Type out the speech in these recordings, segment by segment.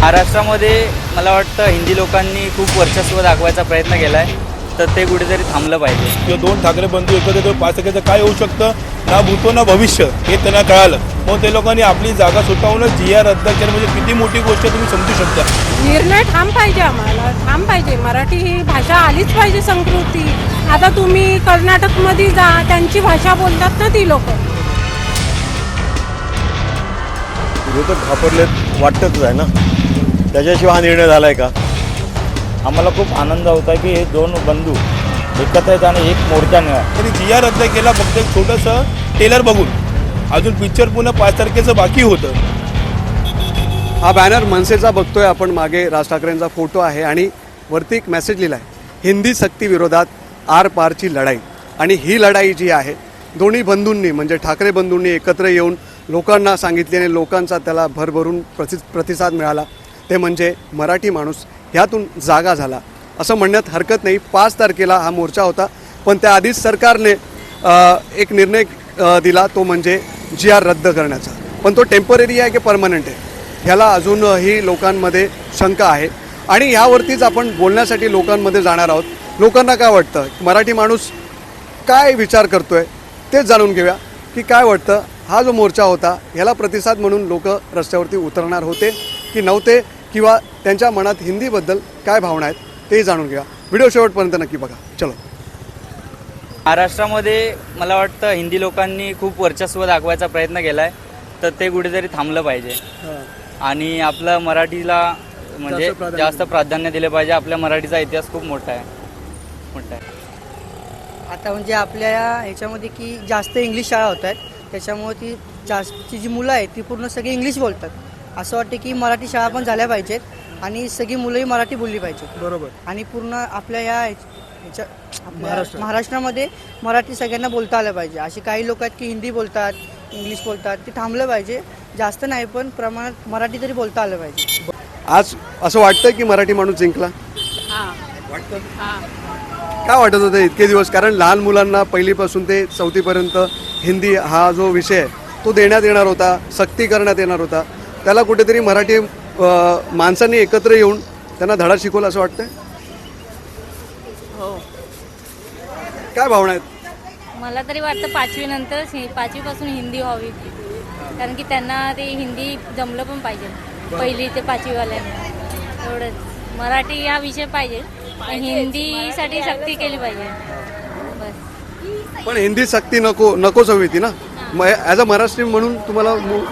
महाराष्ट्रामध्ये मला वाटतं हिंदी लोकांनी खूप वर्चस्व दाखवायचा प्रयत्न केला आहे तर ते कुठेतरी थांबलं पाहिजे. किंवा दोन ठाकरे बंधू एकत्र येतो पाच टक्क्याचं काय होऊ शकतं? ना भूतो ना भविष्य हे त्यांना कळालं. मग ते लोकांनी आपली जागा स्वतःहूनच जी आर रद्द केलं म्हणजे किती मोठी गोष्ट तुम्ही समजू शकता. निर्णय ठाम पाहिजे आम्हाला ठाम पाहिजे. मराठी ही भाषा आलीच पाहिजे संस्कृती. आता तुम्ही कर्नाटकमध्ये जा त्यांची भाषा बोलतात ना ती लोक. विरोधक घाबरलेत वाटतच आहे ना. त्याच्याशिवाय हा निर्णय झालाय का? आम्हाला खूप आनंद होत आहे की हे दोन बंधू एकत्र आहेत आणि एक मोर्चा निघा तरी जी आर रद्द केला फक्त एक छोटंसं टेलर बघून. अजून पिक्चर पुन्हा पाच तारखेचं बाकी होतं. हा बॅनर मनसेचा बघतोय आपण. मागे राज ठाकरेंचा फोटो आहे आणि वरती एक मेसेज लिहिला आहे हिंदी सक्ती विरोधात आर पारची लढाई. आणि ही लढाई जी आहे दोन्ही बंधूंनी म्हणजे ठाकरे बंधूंनी एकत्र येऊन लोकांना सांगितली आणि लोकांचा त्याला भरभरून प्रति प्रतिसाद मिळाला. ते म्हणजे मराठी माणूस ह्यातून जागा झाला. असं म्हणण्यात हरकत नाही. पाच तारखेला हा मोर्चा होता. पण त्याआधीच सरकारने एक निर्णय दिला तो म्हणजे जी आर रद्द करण्याचा. पण तो टेंपररी आहे की परमनंट आहे? ह्याला अजूनही लोकांमध्ये शंका आहे. आणि यावरतीच आपण बोलण्यासाठी लोकांमध्ये जाणार आहोत. लोकांना काय वाटतं? मराठी माणूस काय विचार करतो आहे तेच जाणून घेऊया की काय वाटतं? हा जो मोर्चा होता ह्याला प्रतिसाद म्हणून लोक रस्त्यावरती उतरणार होते की नव्हते? किंवा त्यांच्या मनात हिंदीबद्दल काय भावना आहेत तेही जाणून घ्या. व्हिडिओ शेवटपर्यंत नक्की बघा. चलो. महाराष्ट्रामध्ये मला वाटतं हिंदी लोकांनी खूप वर्चस्व दाखवायचा प्रयत्न केला आहे तर ते कुठेतरी थांबलं पाहिजे. आणि आपलं मराठीला म्हणजे जास्त प्राधान्य जास्त प्राधान्य दिलं पाहिजे. आपल्या मराठीचा इतिहास खूप मोठा आहे. मोठा आहे. आता म्हणजे आपल्या ह्याच्यामध्ये की जास्त इंग्लिश शाळा होत आहेत त्याच्यामुळे ती जास्तची जी मुलं आहेत ती पूर्ण सगळी इंग्लिश बोलतात. असं वाटतं की मराठी शाळा पण झाल्या पाहिजेत आणि सगळी मुलंही मराठी बोलली पाहिजेत. बरोबर. आणि पूर्ण आपल्या या ह्याच्या आपल्या महाराष्ट्रामध्ये मराठी सगळ्यांना बोलता आलं पाहिजे. असे काही लोक आहेत की हिंदी बोलतात इंग्लिश बोलतात ते थांबलं पाहिजे. जास्त नाही पण प्रमाणात मराठी तरी बोलता आलं पाहिजे. आज असं वाटतं की मराठी माणूस जिंकला? वाटतं? काय वाटत होतं इतके दिवस? कारण लहान मुलांना पहिलीपासून ते चौथीपर्यंत हिंदी हा जो विषय आहे तो देण्यात येणार होता सक्ती करण्यात येणार होता. त्याला कुठेतरी मराठी माणसांनी एकत्र येऊन त्यांना धडा शिकवला असं वाटतंय? हो. काय भावना आहेत? मला तरी वाटतं पाचवी नंतर पाचवीपासून हिंदी व्हावी. कारण की त्यांना ते हिंदी जमलं पण पाहिजे. पहिली ते पाचवीवाल्यांना. एवढंच. मराठी हा विषय पाहिजे. पण हिंदीसाठी सक्ती केली पाहिजे. बस. पण हिंदी सक्ती नको नकोच हवी ती ना ॲज अ महाराष्ट्रीयन म्हणून तुम्हाला मु-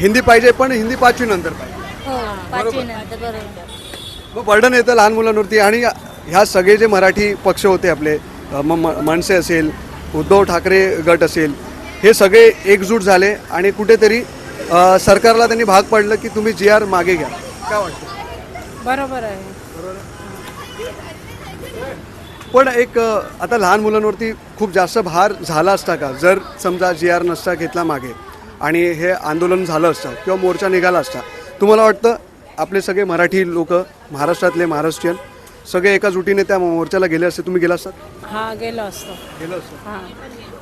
हिंदी पाहिजे पण हिंदी पाचवी नंतर पाहिजे. हो पाचवी नंतर बरोबर. मग बर्डन येतं लहान मुलांवरती आणि ह्या सगळे जे मराठी पक्ष होते आपले अ, म- म- मनसे असेल उद्धव ठाकरे गट असेल हे सगळे एकजूट झाले आणि कुठेतरी अ, सरकारला त्यांनी भाग पाडलं की तुम्ही जी आर मागे घ्या. काय वाटतं? बरोबर आहे. पण एक अ, आता लहान मुलांवरती खूप जास्त भार झाला असता का? जर समजा जी आर नसता घेतला मागे आणि हे आंदोलन झालं असतं किंवा मोर्चा निघाला असता तुम्हाला वाटतं आपले सगळे मराठी लोक महाराष्ट्रातले महाराष्ट्रीयन सगळे एका जुटीने त्या मोर्चाला गेले असते तुम्ही गेला असतात हा गेलो असतो. गेलं असतं. हां.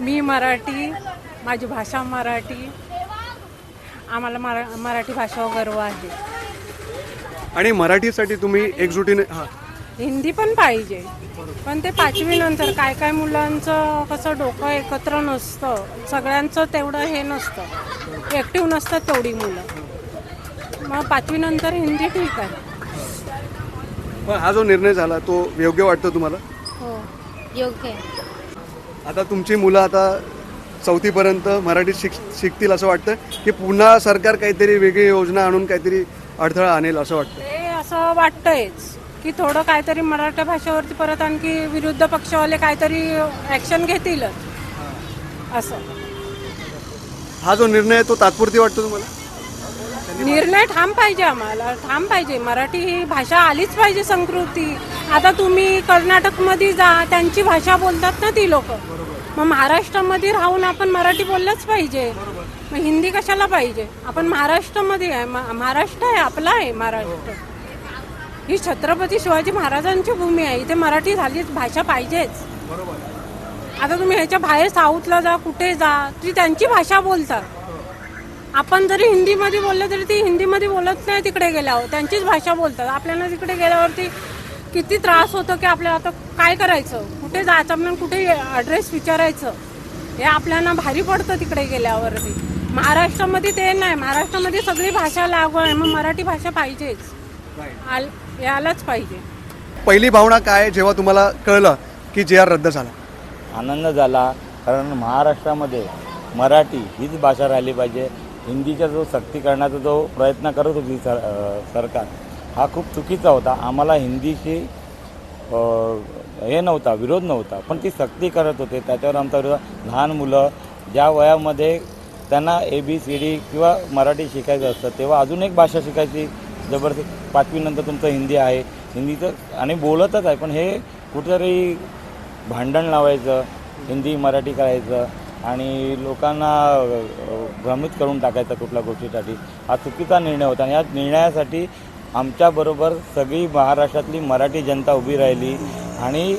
मी मराठी माझी भाषा मराठी. आम्हाला मरा मराठी भाषेवर गर्व आहे. आणि मराठीसाठी तुम्ही एकजुटीने हां. हिंदी पण पाहिजे. पण ते पाचवी नंतर काय काय मुलांचं कसं डोकं एकत्र नसतं सगळ्यांचं तेवढं हे नसतं. ॲक्टिव्ह नसतात तेवढी मुलं. मग पाचवी नंतर हिंदी ठीक आहे. पण हा जो निर्णय झाला तो योग्य वाटतो तुम्हाला? हो योग्य आहे. आता तुमची मुलं आता चौथीपर्यंत मराठी शिक शिकतील असं वाटतं की पुन्हा सरकार काहीतरी वेगळी योजना आणून काहीतरी अडथळा आणेल असं वाटतं ते असं वाटतंयच की थोडं काहीतरी मराठी भाषेवरती परत आणखी विरुद्ध पक्षवाले काहीतरी ॲक्शन घेतीलच. असं. हा जो निर्णय आहे तो तात्पुरती वाटतो तुम्हाला? निर्णय ठाम पाहिजे आम्हाला ठाम पाहिजे. मराठी ही भाषा आलीच पाहिजे संस्कृती. आता तुम्ही कर्नाटकमध्ये जा त्यांची भाषा बोलतात ना ती लोक. मग महाराष्ट्रामध्ये राहून आपण मराठी बोललंच पाहिजे. मग हिंदी कशाला पाहिजे? आपण महाराष्ट्रामध्ये आहे. म महाराष्ट्र आहे आपला आहे महाराष्ट्र. ही छत्रपती शिवाजी महाराजांची भूमी आहे. इथे मराठी झालीच भाषा पाहिजेच. आता तुम्ही ह्याच्या बाहेर साऊथला जा कुठे जा ती त्यांची भाषा बोलतात. आपण जरी हिंदीमध्ये बोललं तरी ती हिंदीमध्ये बोलत नाही तिकडे गेल्यावर. त्यांचीच भाषा बोलतात. आपल्याला तिकडे गेल्यावरती किती त्रास होतो की आपल्याला आता काय करायचं? कुठे जायचं? आपण कुठे ॲड्रेस विचारायचं? हे आपल्याला भारी पडतं तिकडे गेल्यावरती. महाराष्ट्रामध्ये ते नाही. महाराष्ट्रामध्ये सगळी भाषा लागू आहे. मग मराठी भाषा पाहिजेच. आल यायलाच पाहिजे. पहिली भावना काय आहे जेव्हा तुम्हाला कळलं की जे आर रद्द झाला? आनंद झाला. कारण महाराष्ट्रामध्ये मराठी हीच भाषा राहिली पाहिजे. हिंदीचा जो सक्ती करण्याचा जो प्रयत्न करत होती सर सरकार हा खूप चुकीचा होता. आम्हाला हिंदीशी हे नव्हता विरोध नव्हता. पण ती सक्ती करत होते. त्याच्यावर आमचा विरोध. लहान मुलं ज्या वयामध्ये त्यांना ए बी सी डी किंवा मराठी शिकायचं असतं तेव्हा अजून एक भाषा शिकायची जबरदस्ती. पाचवीनंतर तुमचं हिंदी आहे. हिंदीचं आणि बोलतच आहे. पण हे कुठेतरी भांडण लावायचं हिंदी मराठी करायचं आणि लोकांना भ्रमित करून टाकायचं कुठल्या गोष्टीसाठी. हा चुकीचा निर्णय होता आणि या निर्णयासाठी आमच्याबरोबर सगळी महाराष्ट्रातली मराठी जनता उभी राहिली आणि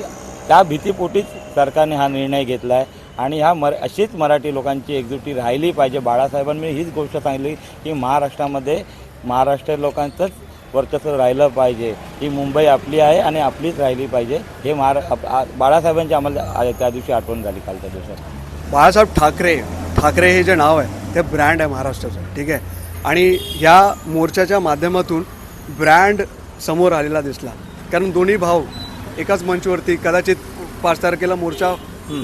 त्या भीतीपोटीच सरकारने हा निर्णय घेतला आहे आणि ह्या मर अशीच मराठी लोकांची एकजुटी राहिली पाहिजे. बाळासाहेबांनी हीच गोष्ट सांगितली की महाराष्ट्रामध्ये महाराष्ट्र लोकांचंच वर्चस्व राहिलं पाहिजे. ही मुंबई आपली आहे आणि आपलीच राहिली पाहिजे. हे महारा बाळासाहेबांची आम्हाला त्या दिवशी आठवण झाली कालच्या दिवसात बाळासाहेब ठाकरे ठाकरे हे जे नाव आहे ते ब्रँड आहे महाराष्ट्राचं ठीक आहे? आणि या मोर्चाच्या माध्यमातून ब्रँड समोर आलेला दिसला. कारण दोन्ही भाऊ एकाच मंचवरती कदाचित पाच तारखेला मोर्चा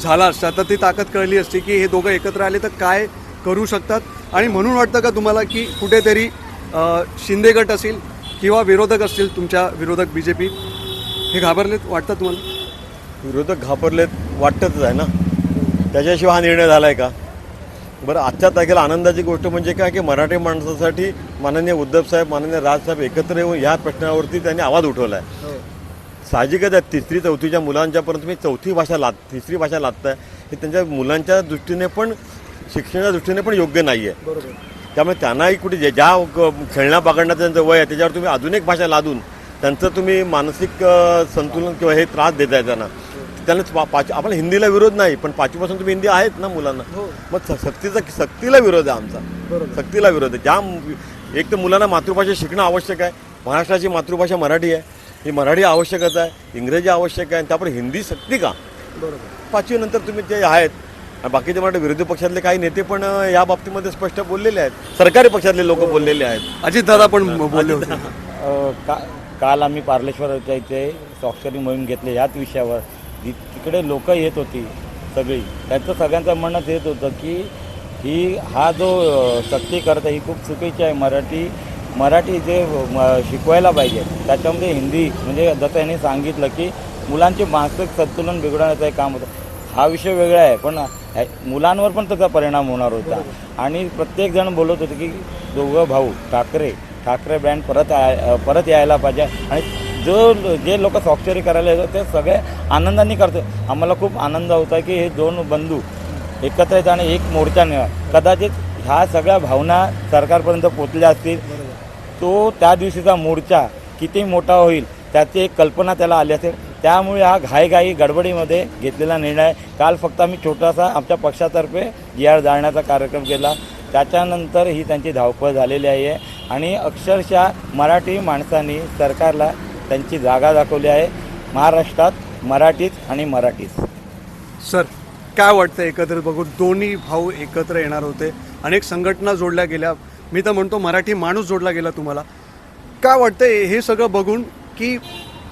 झाला असता तर ती ताकद कळली असती की हे दोघं एकत्र आले तर काय करू शकतात? आणि म्हणून वाटतं का तुम्हाला की कुठेतरी शिंदे गट असेल किंवा विरोधक असतील तुमच्या विरोधक बी जे पी हे घाबरलेत वाटतं तुम्हाला? विरोधक घाबरलेत वाटतच आहे ना. त्याच्याशिवाय हा निर्णय झाला आहे का? बरं आजच्या तारखेला आनंदाची गोष्ट म्हणजे काय की मराठी माणसासाठी माननीय उद्धव साहेब माननीय राजसाहेब एकत्र येऊन ह्या प्रश्नावरती त्यांनी आवाज उठवला आहे साहजिकच आहे तिसरी चौथीच्या मुलांच्यापर्यंत तुम्ही चौथी भाषा लाद तिसरी भाषा लादताय. हे त्यांच्या मुलांच्या दृष्टीने पण शिक्षणाच्या दृष्टीने पण योग्य नाही आहे त्यामुळे त्यांनाही कुठे जे- ज्या क- खेळण्या पकडण्याचं त्यांचं वय आहे त्याच्यावर तुम्ही अजून एक भाषा लादून त्यांचं तुम्ही मानसिक संतुलन किंवा हे त्रास देत आहे त्यांना. त्यांना पाच आपल्याला हिंदीला विरोध नाही पण पाचवीपासून तुम्ही हिंदी आहेत ना मुलांना? मग स- सक्तीचा सक्तीला विरोध आहे आमचा. सक्तीला विरोध आहे. ज्या एक तर मुलांना मातृभाषा शिकणं आवश्यक आहे. महाराष्ट्राची मातृभाषा मराठी आहे. ही मराठी आवश्यकच आहे. इंग्रजी आवश्यक आहे. आणि त्यामुळे हिंदी सक्ती का? पाचवी नंतर तुम्ही जे आहेत बाकीचे मराठी विरोधी पक्षातले काही नेते पण या बाबतीमध्ये स्पष्ट बोललेले आहेत. सरकारी पक्षातले लोक बोललेले आहेत. अजितदादा पण बोलले होते. का काल आम्ही पार्लेश्वरच्या इथे स्वाक्षरी मोहीम घेतली. याच विषयावर जी तिकडे लोक येत होती सगळी त्यांचं सगळ्यांचं म्हणणंच येत होतं की ही हा जो सक्ती करत आहे ही खूप चुकीची आहे. मराठी मराठी जे म, शिकवायला पाहिजे त्याच्यामध्ये हिंदी म्हणजे जसं यांनी सांगितलं की मुलांचे मानसिक संतुलन बिघडवण्याचं एक काम होतं. हा विषय वेगळा आहे पण मुलांवर पण त्याचा परिणाम होणार होता. आणि प्रत्येकजण बोलत होते की दोघं भाऊ ठाकरे ठाकरे ब्रँड परत आय- परत यायला पाहिजे. आणि जो जे लोक स्वाक्षरी करायला येतात ते सगळे आनंदाने करतो आम्हाला खूप आनंद होता की हे दोन बंधू एकत्र येतात आणि एक मोर्चा नेवा कदाचित ह्या सगळ्या भावना सरकारपर्यंत पोचल्या असतील. तो त्या दिवशीचा मोर्चा किती मोठा होईल त्याची एक कल्पना त्याला आली असेल. त्यामुळे हा घाईघाई गडबडीमध्ये घेतलेला निर्णय. काल फक्त आम्ही छोटासा आमच्या पक्षातर्फे जी आर जाळण्याचा कार्यक्रम केला. त्याच्यानंतर ही त्यांची धावपळ झालेली आहे. आणि अक्षरशः मराठी माणसांनी सरकारला त्यांची जागा दाखवली आहे. महाराष्ट्रात मराठीच आणि मराठीच सर काय वाटतं एकत्र बघून? दोन्ही भाऊ एकत्र येणार होते. अनेक संघटना जोडल्या गेल्या. मी तर म्हणतो मराठी माणूस जोडला गेला तुम्हाला. काय वाटतं हे सगळं बघून की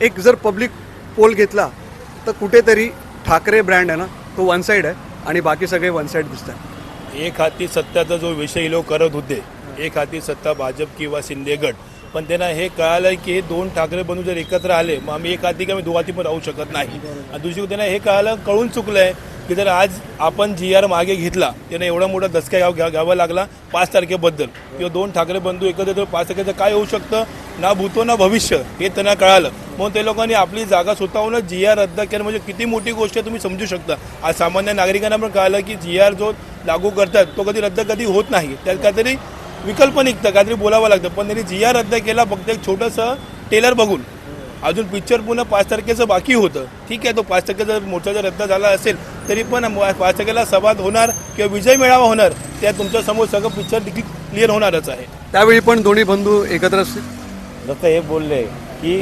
एक जर पब्लिक पोल घेतला तर कुठेतरी ठाकरे ब्रँड आहे ना तो वन साईड आहे आणि बाकी सगळे वन साईड दिसतात एक हाती सत्ताचा जो विषय लोक करत होते एक हाती सत्ता भाजप किंवा शिंदे गट. पण त्यांना हे कळालं की हे दोन ठाकरे बंधू जर एकत्र आले मग आम्ही एक हाती किंवा दोन पण राहू शकत नाही. आणि दुसरी त्यांना हे कळालं कळून चुकलं आहे की जर आज आपण जी आर मागे घेतला त्यांना एवढा मोठा दसका घ्याव घ्या- घ्यावा लागला पाच तारखेबद्दल. किंवा दोन ठाकरे बंधू एकत्र पाच तारखेचं काय होऊ शकतं? ना भूतो ना भविष्य हे त्यांना कळालं. म्हणून ते लोकांनी आपली जागा स्वतःहूनच जी आर रद्द केलं म्हणजे किती मोठी गोष्ट आहे तुम्ही समजू शकता. आज सामान्य नागरिकांना पण कळालं की जी आर जो लागू करतात तो कधी रद्द कधी होत नाही. त्यात काहीतरी विकल्प निघतं काहीतरी बोलावं लागतं. पण त्यांनी जी आर रद्द केला फक्त एक छोटंसं टेलर बघून. अजून पिक्चर पुन्हा पाच तारखेचं बाकी होतं. ठीक आहे तो पाच तारखेचा मोर्चा जर रद्द झाला असेल तरी पण पाच तारखेला सभा होणार किंवा विजय मेळावा होणार त्या तुमच्यासमोर सगळं पिक्चर क्लिअर होणारच आहे. त्यावेळी पण दोन्ही बंधू एकत्र असतील जसं हे बोलले की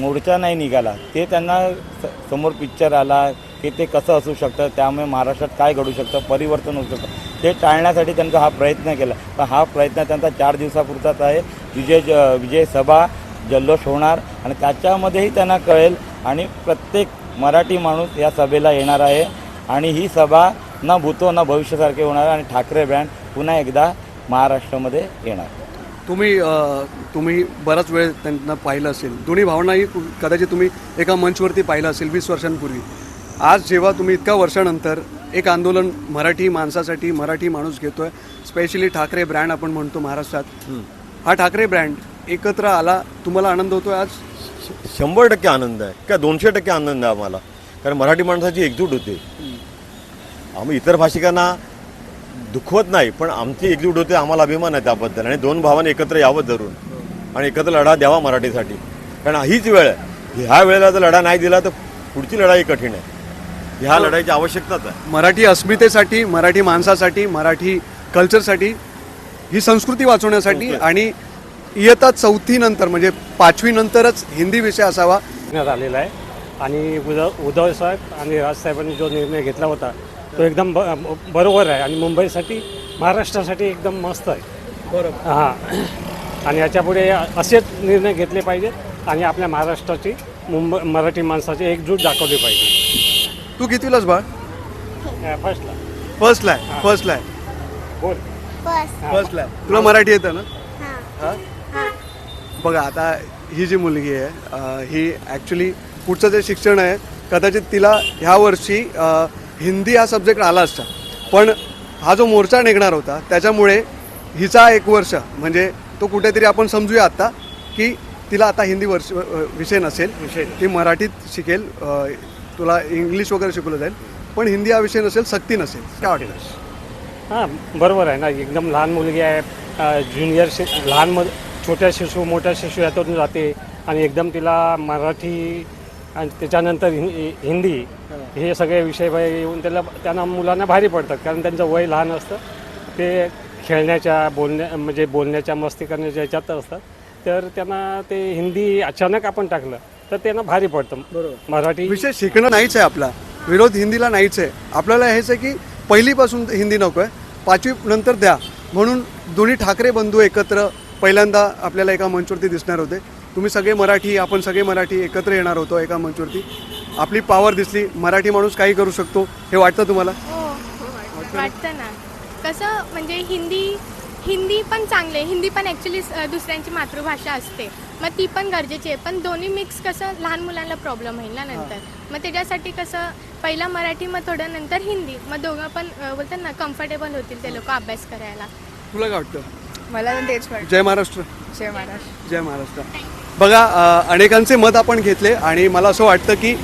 मोर्चा नाही निघाला ते त्यांना स- समोर पिक्चर आला की ते कसं असू शकतं त्यामुळे महाराष्ट्रात काय घडू शकतं परिवर्तन होऊ शकतं. ते टाळण्यासाठी त्यांचा हा प्रयत्न केला. पण हा प्रयत्न त्यांचा चार दिवसापुरताच आहे. विजय ज- विजय सभा जल्लोष होणार आणि त्याच्यामध्येही त्यांना कळेल आणि प्रत्येक मराठी माणूस या सभेला येणार आहे. आणि ही सभा न भूतो न भविष्यासारखे होणार आणि ठाकरे ब्रँड पुन्हा एकदा महाराष्ट्रामध्ये येणार. तुम्ही तुम्ही बराच वेळ त्यांना पाहिलं असेल. दोन्ही भावनाही कदाचित तुम्ही एका मंचवरती पाहिलं असेल वीस वर्षांपूर्वी. आज जेव्हा तुम्ही इतक्या वर्षानंतर एक आंदोलन मराठी माणसासाठी मराठी माणूस घेतोय स्पेशली ठाकरे ब्रँड आपण म्हणतो महाराष्ट्रात हा ठाकरे ब्रँड एकत्र आला तुम्हाला आनंद होतोय आज? शंभर टक्के आनंद आहे का दोनशे टक्के आनंद आहे आम्हाला? कारण मराठी माणसाची एकजूट होते. आम्ही इतर भाषिकांना दुखवत नाही पण आमची एकजूट होते आम्हाला अभिमान आहे त्याबद्दल. आणि दोन भावांनी एकत्र यावं धरून. आणि एकत्र लढा द्यावा मराठीसाठी. कारण हीच वेळ आहे. ह्या वेळेला जर लढा नाही दिला तर पुढची लढाई कठीण आहे. ह्या लढाईची आवश्यकताच आहे. मराठी अस्मितेसाठी मराठी माणसासाठी मराठी कल्चरसाठी ही संस्कृती वाचवण्यासाठी आणि इयत्ता चौथी नंतर म्हणजे पाचवी नंतरच हिंदी विषय असावा. घेण्यात आलेला आहे. आणि उद्धव उद्धव साहेब आणि राजसाहेबांनी जो निर्णय घेतला होता तो एकदम ब बरोबर आहे. आणि मुंबईसाठी महाराष्ट्रासाठी एकदम मस्त आहे. बरोबर. हां. आणि याच्यापुढे असेच निर्णय घेतले पाहिजेत आणि आपल्या महाराष्ट्राची मुंबई मराठी माणसाची एकजूट दाखवली पाहिजे. तू कितवीलाच बा फर्स्टला फर्स्टला आहे फर्स्टला आहे. बोल. फर्स्टला आहे. तुला मराठी येतं ना? हा? बघा आता ही जी मुलगी आहे अं, ही ॲक्च्युली पुढचं जे शिक्षण आहे कदाचित तिला ह्या वर्षी अं, हिंदी हा सब्जेक्ट आला असता. पण हा जो मोर्चा निघणार होता त्याच्यामुळे हिचा एक वर्ष म्हणजे तो कुठेतरी आपण समजूया आत्ता की तिला आता हिंदी वर्ष अं, विषय नसेल. विषय ती मराठीत शिकेल अं, तुला इंग्लिश वगैरे शिकवलं जाईल पण हिंदी हा विषय नसेल सक्ती नसेल. काय वाटेल हां बरोबर आहे ना. एकदम लहान मुलगी आहे ज्युनियर शि लहान मु छोट्या शिशू मोठ्या शिशू यातून जाते आणि एकदम तिला मराठी आणि त्याच्यानंतर हि हिंदी हे सगळे विषय बाहेर येऊन त्याला त्यांना मुलांना भारी पडतात कारण त्यांचं वय लहान असतं. ते खेळण्याच्या बोलण्या म्हणजे बोलण्याच्या मस्ती करण्याच्या याच्यात असतात. तर त्यांना ते हिंदी अचानक आपण टाकलं तर त्यांना भारी पडतं. बरोबर. मराठी विषय शिकणं नाहीच आहे आपला. विरोध हिंदीला नाहीच आहे. आपल्याला हेच आहे की पहिलीपासून हिंदी नको आहे पाचवी नंतर द्या. म्हणून दोन्ही ठाकरे बंधू एकत्र पहिल्यांदा आपल्याला एका मंचवरती दिसणार होते. तुम्ही सगळे मराठी आपण सगळे मराठी एकत्र येणार होतो एका मंचवरती. आपली पावर दिसली. मराठी माणूस काही करू शकतो हे वाटतं तुम्हाला? हो वाटतं ना. कसं म्हणजे हिंदी हिंदी पण चांगले हिंदी पण ॲक्च्युली दुसऱ्यांची मातृभाषा असते. मग ती पण गरजेची आहे. पण दोन्ही मिक्स कसं लहान मुलांना प्रॉब्लेम होईल ना नंतर. मग त्याच्यासाठी कसं पहिला मराठी मग थोडं नंतर हिंदी. मग दोघं पण बोलतात ना कम्फर्टेबल होतील ते लोक अभ्यास करायला. तुला काय वाटतं? मला पण तेच वाटतं. जय महाराष्ट्र. जय महाराष्ट्र. जय महाराष्ट्र. बघा अनेकांचे मत आपण घेतले आणि मला असं वाटतं की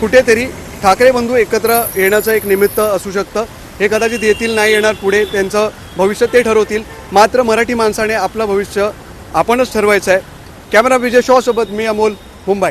कुठेतरी ठाकरे बंधू एकत्र येण्याचं एक निमित्त असू शकतं. हे कदाचित येतील नाही येणार पुढे त्यांचं भविष्य ते ठरवतील. मात्र मराठी माणसाने आपलं भविष्य आपणच ठरवायचं आहे. कॅमेरा विजय शॉसोबत मी अमोल मुंबई.